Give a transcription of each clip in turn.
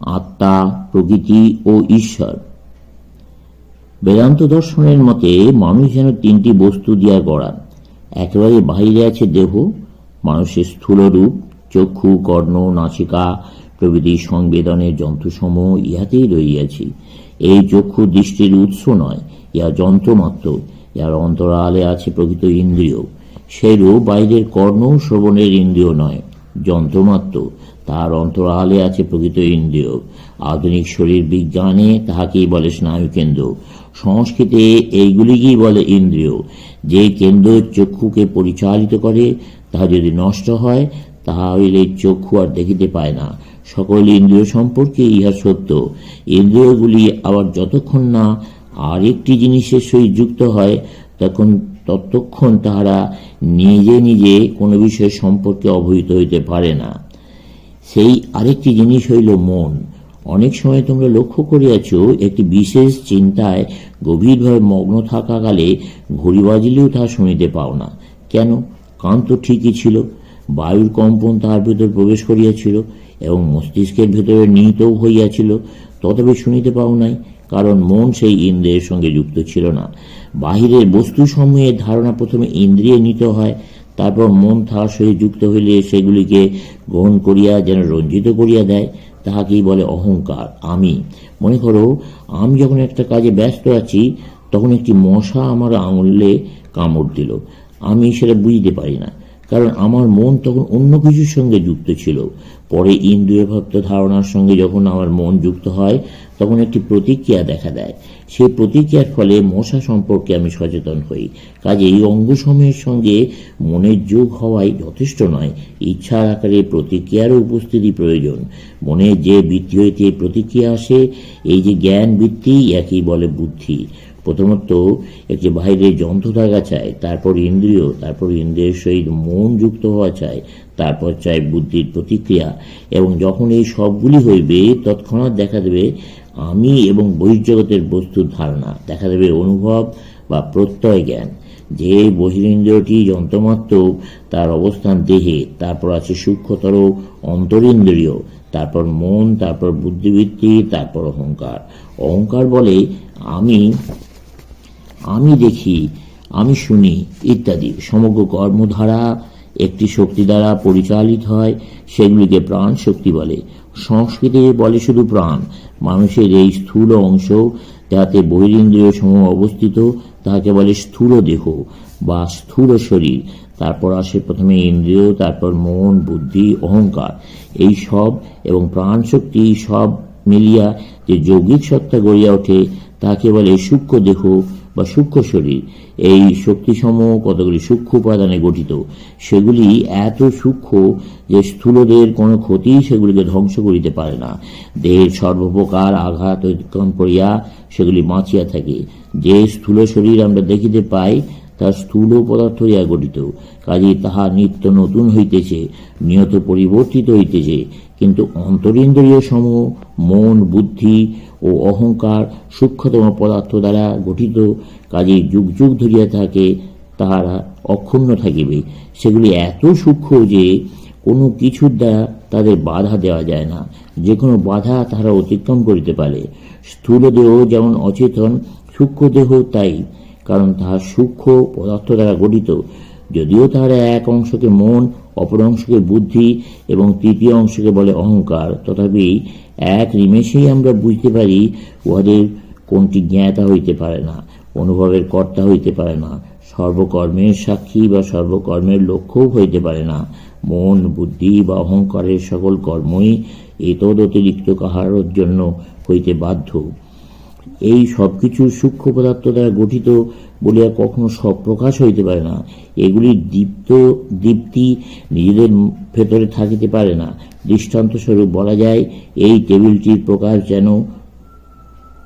আত্মা, প্রকৃতি ও ঈশ্বর। বেদান্ত দর্শনের মতে মানুষ যেন তিনটি বস্তু দিয়া গড়া। একেবারে বাহিরে আছে দেহ, মানুষের স্থূল রূপ, চক্ষু, কর্ণ, নাসিকা, প্রভৃতি সংবেদনের যন্ত্রসমূহ ইহাতেই রইয়াছি এই চক্ষু দৃষ্টির উৎস নয়, ইহা যন্ত্রমাত্র ইহার অন্তরালে আছে প্রকৃত ইন্দ্রিয়। সেইরূপ বাইরের কর্ণ শ্রবণের ইন্দ্রিয় নয় যন্ত্রমাত্র তার অন্তরালে আছে প্রকৃত ইন্দ্রিয়। আধুনিক শরীর বিজ্ঞানে তাহাকেই বলে স্নায়ুকেন্দ্র সংস্কৃতে এইগুলিকেই বলে ইন্দ্রিয়। যে কেন্দ্র চক্ষুকে পরিচালিত করে, তাহা যদি নষ্ট হয়, তাহলে চক্ষু আর দেখিতে পায় না। সকল ইন্দ্রিয় সম্পর্কে ইহা সত্য। ইন্দ্রিয়গুলি আবার যতক্ষণ না আরেকটি জিনিসের সহিত যুক্ত হয়, তখন ততক্ষণ তাহারা নিজে নিজে কোনো বিষয় সম্পর্কে অবহিত হইতে পারে না। সেই আরেকটি জিনিস হইল মন। অনেক সময় তোমরা লক্ষ্য করিয়াছ, একটি বিশেষ চিন্তায় গভীরভাবে মগ্ন থাকাকালে ঘড়ি বাজিলেও তাহা শুনিতে পাও না। কেন? কান তো ঠিকই ছিল, বায়ুর কম্পন তাহার ভিতর প্রবেশ করিয়াছিল এবং মস্তিষ্কের ভেতরে নিহিতও হইয়াছিল, তথাপি শুনিতে পাও নাই, কারণ মন সেই ইন্দ্রিয়ের সঙ্গে যুক্ত ছিল না। বাহিরের বস্তুসমূহের ধারণা প্রথমে ইন্দ্রিয়ে নিতে হয় তারপর মন তাহার সহিত যুক্ত হইলে সেগুলিকে গ্রহণ করিয়া যেন রঞ্জিত করিয়া দেয়, তাহাকেই বলে অহংকার, আমি। মনে করো, আমি যখন একটা কাজে ব্যস্ত আছি, তখন একটি মশা আমার আঙুলে কামড় দিল। আমি সেটা বুঝতে পারি না। কারণ আমার মন তখন অন্য কিছুর সঙ্গে যুক্ত ছিল। পরে ইন্দ্রিয়ভক্ত ধারণার সঙ্গে যখন আমার মন যুক্ত হয়, তখন একটি প্রতিক্রিয়া দেখা দেয়। সেই প্রতিক্রিয়ার ফলে মশা সম্পর্কে আমি সচেতন হই। কাজে এই অঙ্গসমূহের সঙ্গে মনের যোগ হওয়াই যথেষ্ট নয়। ইচ্ছার আকারে প্রতিক্রিয়ারও উপস্থিতি প্রয়োজন। মনে যে বৃত্তি হইতে প্রতিক্রিয়া আসে, এই যে জ্ঞান বৃত্তি একই বলে বুদ্ধি। প্রথমত একটি বাইরে যন্ত্র থাকা চাই, তারপর ইন্দ্রিয়, তারপর ইন্দ্রিয়ের সহিত মন যুক্ত হওয়া চাই, তারপর চাই বুদ্ধির প্রতিক্রিয়া। এবং যখন এই সবগুলি হইবে, তৎক্ষণাৎ দেখা দেবে আমি এবং বহির্জগতের বস্তুর ধারণা। দেখা দেবে অনুভব বা প্রত্যয় জ্ঞান। যে বহিরিন্দ্রিয়টি যন্ত্রমাত্র, তার অবস্থান দেহে, তারপর আছে সূক্ষ্মতর অন্তরিন্দ্রিয়, তারপর মন, তারপর বুদ্ধিবৃত্তি, তারপর অহংকার। অহংকার বলে আমি আমি দেখি, আমি শুনি, ইত্যাদি। সমগ্র কর্মধারা একটি শক্তি দ্বারা পরিচালিত হয়, সেগুলিকে প্রাণ শক্তি বলে। সংস্কৃতে বলে শুধু প্রাণ। মানুষের এই স্থূল অংশ, যাতে বহিরিন্দ্রিয় সমূহ অবস্থিত তাহাকে বলে স্থূল দেহ বা স্থূল শরীর। তারপর আসে প্রথমে ইন্দ্রিয়, তারপর মন, বুদ্ধি, অহংকার। এই সব এবং প্রাণ শক্তি সব মিলিয়া যে যৌগিক সত্তা গড়িয়া ওঠে, তাকে বলে সূক্ষ্ম দেহ বা সূক্ষ্ম শরীর, এই শক্তিসমূহ কতগুলি সূক্ষ্ম উপাদানে গঠিত, সেগুলি এত সূক্ষ্ম যে স্থূলদের কোনো ক্ষতি সেগুলিকে ধ্বংস করিতে পারে না। দেহের সর্বপ্রকার আঘাত অতিক্রম করিয়া সেগুলি বাঁচিয়া থাকে। যে স্থূল শরীর আমরা দেখিতে পাই তা স্থূল পদার্থ ইয়া গঠিত কাজে তাহা নিত্য নতুন হইতেছে, নিয়ত পরিবর্তিত হইতেছে। কিন্তু অন্তরিন্দ্রিয় সমূহ মন, বুদ্ধি ও অহংকার সূক্ষ্মতম পদার্থ দ্বারা গঠিত কাজে যুগ যুগ ধরিয়া থাকে, তাহারা অক্ষুণ্ণ থাকিবে। সেগুলি এত সূক্ষ্ম যে, কোনো কিছুর দ্বারা তাদের বাধা দেওয়া যায় না। যে কোনো বাধা তাহারা অতিক্রম করিতে পারে। স্থূল দেহ যেমন অচেতন, সূক্ষ্ম দেহ তাই, কারণ তাহার সূক্ষ্ম পদার্থ দ্বারা গঠিত। যদিও তাহারা এক অংশকে মন, অপর অংশকে বুদ্ধি এবং তৃতীয় অংশকে বলে অহংকার, তথাপি এক নিমেষেই আমরা বুঝতে পারি উহাদের কোনটি জ্ঞাতা হইতে পারে না, অনুভবের কর্তা হইতে পারে না, সর্বকর্মের সাক্ষী বা সর্বকর্মের লক্ষ্যও হইতে পারে না, মন, বুদ্ধি বা অহংকারের সকল কর্মই এতদ অতিরিক্ত কাহার জন্য হইতে বাধ্য। এই সব কিছু সূক্ষ্ম পদার্থ দ্বারা গঠিত বলিয়া কখনো সব প্রকাশ হইতে পারে না, এগুলি দীপ্ত দীপ্তি নিজেদের ভেতরে থাকিতে পারে না দৃষ্টান্তস্বরূপ বলা যায়, এই টেবিলটির প্রকাশ যেন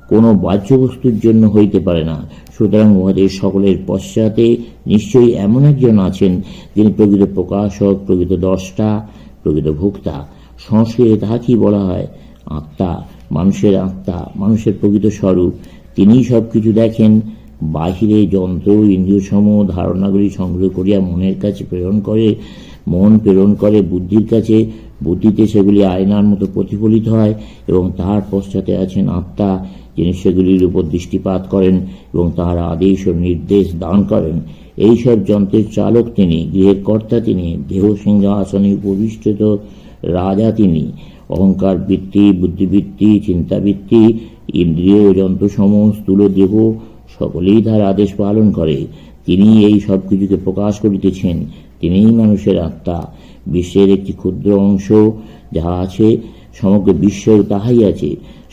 কোনো বাহ্যবস্তুর জন্য হইতে পারে না। সুতরাং উহাদের সকলের পশ্চাতে নিশ্চয়ই এমন একজন আছেন, যিনি প্রকৃত প্রকাশক, প্রকৃত দ্রষ্টা প্রকৃত ভোক্তা। সংস্কৃতে তাহাকেই বলা হয় আত্মা। মানুষের আত্মা, মানুষের প্রকৃত স্বরূপ। তিনিই সব কিছু দেখেন, বাহিরে যন্ত্র ইন্দ্রিয় সমূহ ধারণাগুলি সংগ্রহ করিয়া মনের কাছে প্রেরণ করে, মন প্রেরণ করে, বুদ্ধির কাছে বুদ্ধিতে সেগুলি আয়নার মতো প্রতিফলিত হয় এবং তাহার পশ্চাতে আছেন আত্মা, যিনি সেগুলির উপর দৃষ্টিপাত করেন এবং তাহার আদেশ ও নির্দেশ দান করেন। এইসব যন্ত্রের চালক তিনি, গৃহের কর্তা তিনি, দেহ সিংহাসনে উপবিষ্টিত রাজা তিনি। অহংকার বৃত্তি, বুদ্ধিবৃত্তি, চিন্তাবৃত্তি, ইন্দ্রিয় যন্ত্রসমূহ, স্থূল দেহ, সকলেই তার আদেশ পালন করে। তিনি এই সব কিছুকে প্রকাশ করিতেছেন। তিনিই মানুষের আত্মা। বিশ্বের একটি ক্ষুদ্র অংশ যাহা আছে, সমগ্র বিশ্বেও তাহাই আছে।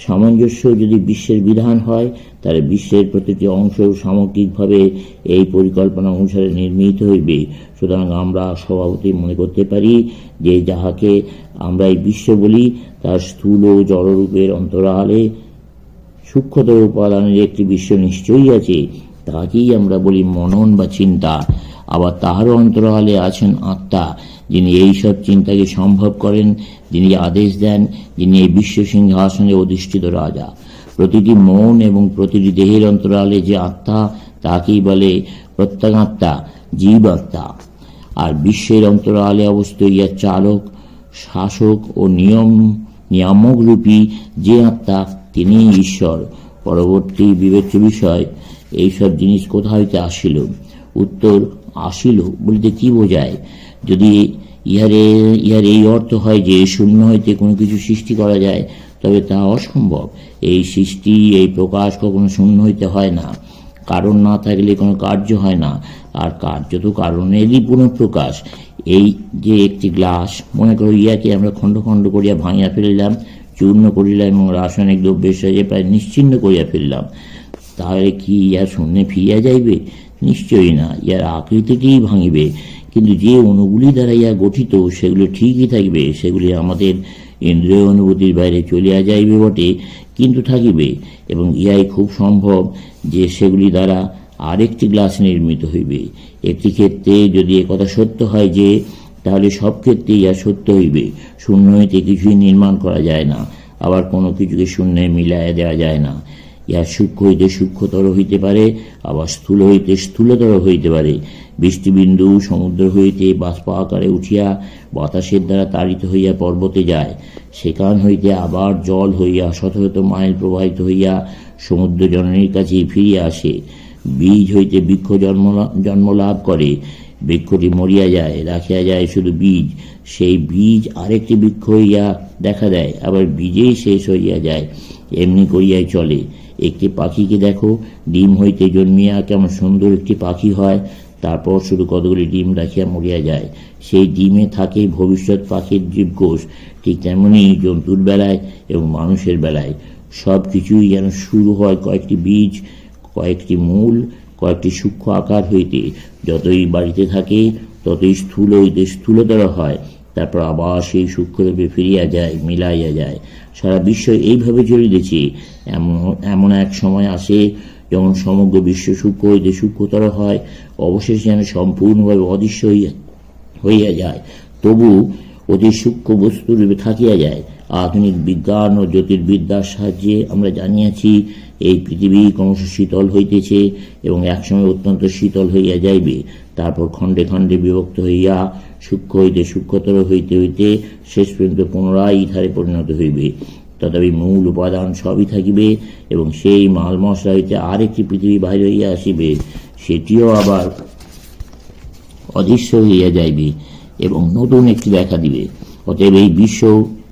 সামঞ্জস্য যদি বিশ্বের বিধান হয় তাহলে বিশ্বের প্রতিটি অংশ সামগ্রিকভাবে এই পরিকল্পনা অনুসারে নির্মিত হইবে। সুতরাং আমরা স্বভাবতই মনে করতে পারি যে যাহাকে আমরা এই বিশ্ব বলি, তার স্থূল ও জড়রূপের অন্তরালে সূক্ষ্মতর উপাদানের একটি বিশ্ব নিশ্চয়ই আছে। তাকেই আমরা বলি মনন বা চিন্তা। আবার তাহারও অন্তরালে আছেন আত্মা, যিনি এই সব চিন্তাকে সম্ভব করেন, যিনি আদেশ দেন, যিনি এই বিশ্ব সিংহাসনে অধিষ্ঠিত রাজা। প্রতিটি মন এবং প্রতিটি দেহের অন্তরালে যে আত্মা, তাকেই বলে প্রত্যাগাত্মা জীব আত্মা আর বিশ্বের অন্তরালে অবস্থিত ইয়া চালক, শাসক ও নিয়ম নিয়ামক রূপী যে আত্মা তিনি ঈশ্বর। পরবর্তী বিবেচ্য বিষয় এইসব জিনিস কোথা হইতে আসিল? উত্তর আসিল বলিতে কি বোঝায়? যদি ইহারে ইহার এই অর্থ হয় যে, শূন্য হইতে কোনো কিছু সৃষ্টি করা যায়, তবে তা অসম্ভব। এই সৃষ্টি, এই প্রকাশ কখনো শূন্য হইতে হয় না। কারণ না থাকলে কোনো কার্য হয় না। আর কার্য তো কারণেরই পুনঃপ্রকাশ। এই যে একটি গ্লাস, মনে করো ইয়াকে আমরা খণ্ড খণ্ড করিয়া ভাঙিয়া ফেলিলাম, চূর্ণ করিলাম এবং রাসায়নিক দ্রব্যের সাহায্যে প্রায় নিশ্চিন্ন করিয়া ফেললাম। তাহলে কি ইয়া শূন্যে ফিরিয়া যাইবে? নিশ্চয়ই না, ইয়ার আকৃতিটিই ভাঙিবে। কিন্তু যে অণুগুলি দ্বারা ইয়া গঠিত, সেগুলি ঠিকই থাকবে, সেগুলি আমাদের ইন্দ্রিয় অনুভূতির বাইরে চলিয়া যাইবে বটে, কিন্তু থাকিবে, এবং ইহাই খুব সম্ভব যে সেগুলি দ্বারা আরেকটি গ্লাস নির্মিত হইবে। একটি ক্ষেত্রে যদি একথা সত্য হয় যে, তাহলে সব ক্ষেত্রে ইহা সত্য হইবে, শূন্য হইতে কিছুই নির্মাণ করা যায় না, আবার কোনো কিছুকে শূন্যে মিলাইয়া দেওয়া যায় না। ইহা সূক্ষ্ম হইতে সূক্ষ্মতর হইতে পারে, আবার স্থূল হইতে স্থূলতর হইতে পারে। বৃষ্টিবিন্দু সমুদ্র হইতে বাষ্প আকারে উঠিয়া বাতাসের দ্বারা তাড়িত হইয়া পর্বতে যায়। সেখান হইতে আবার জল হইয়া শত শত মাইল প্রবাহিত হইয়া সমুদ্র জননীর কাছে ফিরিয়া আসে। বীজ হইতে বৃক্ষ জন্ম জন্ম লাভ করে। বৃক্ষটি মরিয়া যায়, রাখিয়া যায় শুধু বীজ। সেই বীজ আরেকটি বৃক্ষ হইয়া দেখা দেয়, আবার বীজেই শেষ হইয়া যায়। এমনি করিয়াই চলে। একটি পাখিকে দেখো, ডিম হইতে জন্মিয়া কেমন সুন্দর একটি পাখি হয়। তারপর শুধু কতগুলি ডিম রাখিয়া মরিয়া যায়। সেই ডিমে থাকে ভবিষ্যৎ পাখির জীবকোষ। ঠিক তেমনি জন্তুর বেলায় এবং মানুষের বেলায়। সব কিছুই যেন শুরু হয় কয়েকটি বীজ, কয়েকটি মূল, কয়েকটি সূক্ষ্ম আকার হইতে। যতই বাড়িতে থাকে, ততই স্থূল হইতে স্থূলতর হয়। তারপর আবার সেই সূক্ষ্মরূপে ফিরিয়া যায়, মিলাইয়া যায়। সারা বিশ্ব এইভাবে চলিতেছে এমন এমন এক সময় আসে যখন সমগ্র বিশ্ব সূক্ষ্ম হইতে সূক্ষ্মতর হয়, অবশেষে যেন সম্পূর্ণভাবে অদৃশ্য হইয়া হইয়া যায়। তবু অতি সূক্ষ্ম বস্তুরূপে থাকিয়া যায়। আধুনিক বিজ্ঞান ও জ্যোতির্বিদ্যার সাহায্যে আমরা জানিয়াছি, এই পৃথিবী ক্রমশ শীতল হইতেছে এবং একসময় অত্যন্ত শীতল হইয়া যাইবে। তারপর খণ্ডে খণ্ডে বিভক্ত হইয়া সূক্ষ্ম হইতে সূক্ষ্মতর হইতে হইতে শেষ পর্যন্ত পুনরায় ইথারে পরিণত হইবে। তথাপি মূল উপাদান সবই থাকিবে এবং সেই মাল মশলা হইতে আরেকটি পৃথিবী বাহির হইয়া আসিবে, সেটিও আবার অদৃশ্য হইয়া যাইবে এবং নতুন একটি দেখা দিবে। অতএব এই বিশ্ব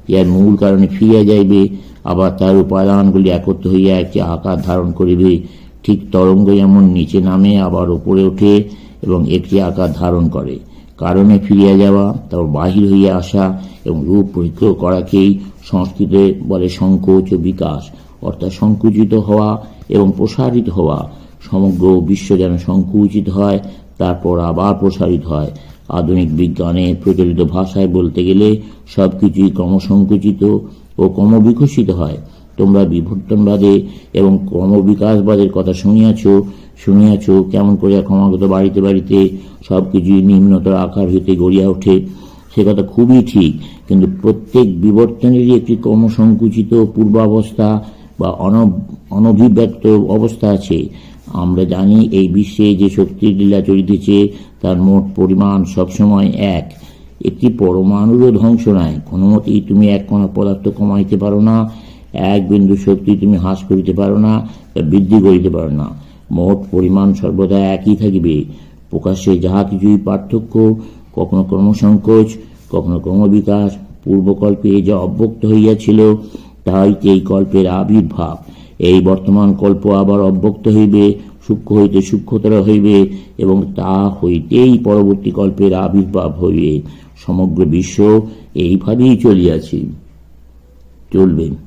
ইহার মূল কারণে ফিরিয়া যাইবে, আবার তার উপাদানগুলি একত্র হইয়া একটি আকার ধারণ করিবে। ঠিক তরঙ্গ যেমন নিচে নামে, আবার উপরে ওঠে এবং একটি আকার ধারণ করে। কারণে ফিরিয়া যাওয়া, তারপর বাহির হইয়া আসা এবং রূপ পরিক্রয় করাকেই সংস্কৃতে বলে সংকোচ ও বিকাশ। অর্থাৎ সংকুচিত হওয়া এবং প্রসারিত হওয়া। সমগ্র বিশ্ব যেন সংকুচিত হয়, তারপর আবার প্রসারিত হয়। আধুনিক বিজ্ঞানের প্রচলিত ভাষায় বলতে গেলে সবকিছুই ক্রমসংকুচিত ও ক্রমবিকশিত হয়। তোমরা বিবর্তনবাদে এবং ক্রমবিকাশবাদের কথা শুনিয়াছ শুনিয়াছ কেমন করিয়া ক্রমাগত বাড়িতে বাড়িতে সব কিছুই নিম্নতর আকার হইতে গড়িয়া ওঠে। সে কথা খুবই ঠিক, কিন্তু প্রত্যেক বিবর্তনেরই একটি ক্রমসংকুচিত পূর্বাবস্থা বা অনভিব্যক্ত অবস্থা আছে। আমরা জানি এই বিশ্বে যে শক্তির লীলা চলিতেছে, তার মোট পরিমাণ সবসময় এক। একটি পরমাণুরও ধ্বংস নাই। কোনো মতেই তুমি এক কণা পদার্থ কমাইতে পারো না, এক বিন্দু শক্তি তুমি হ্রাস করিতে পারো না বা বৃদ্ধি করিতে পারো না। মোট পরিমাণ সর্বদা একই থাকিবে। প্রকাশ্যে যাহা কিছুই পার্থক্য, কখনো ক্রমসংকোচ, কখনো ক্রমবিকাশ, পূর্বকল্পে যা অব্যক্ত হইয়াছিল তাহাইতে এই কল্পের আবির্ভাব। এই বর্তমান কল্প আবার অব্যক্ত হইবে, সূক্ষ্ম হইতে সূক্ষ্মতর হইবে এবং তা হইতেই পরবর্তী কল্পের আবির্ভাব হইবে। সমগ্র বিশ্ব এইভাবেই চলিয়াছে। চলবে।